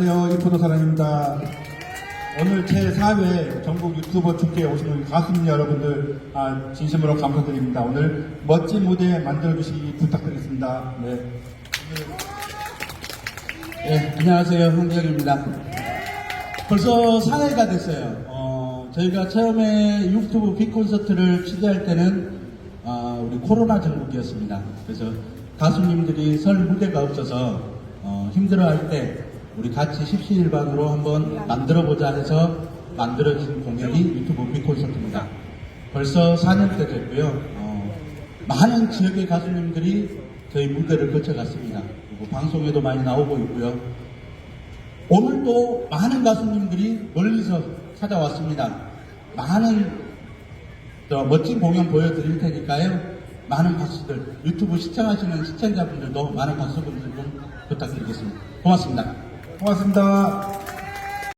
안녕하세요. 이포도사랑입니다. 오늘 제4회 전국 유튜버 축제에 오신 우리 가수님 여러분들 아, 진심으로 감사드립니다. 오늘 멋진 무대 만들어주시기 부탁드리겠습니다. 네. 네, 안녕하세요. 황재현입니다. 벌써 4회가 됐어요. 어, 저희가 처음에 유튜브 빅콘서트를 취재할 때는 어, 우리 코로나 전국이었습니다. 그래서 가수님들이 설 무대가 없어서 어, 힘들어할 때 우리 같이 십시일반으로 한번 만들어보자 해서 만들어진 공연이 유튜브 빅콘서트입니다. 벌써 4년째 됐고요. 어, 많은 지역의 가수님들이 저희 무대를 거쳐갔습니다. 그리고 방송에도 많이 나오고 있고요. 오늘도 많은 가수님들이 멀리서 찾아왔습니다. 많은 저 멋진 공연 보여드릴 테니까요. 많은 박수들, 유튜브 시청하시는 시청자분들도 많은 박수분들 좀 부탁드리겠습니다. 고맙습니다. 고맙습니다.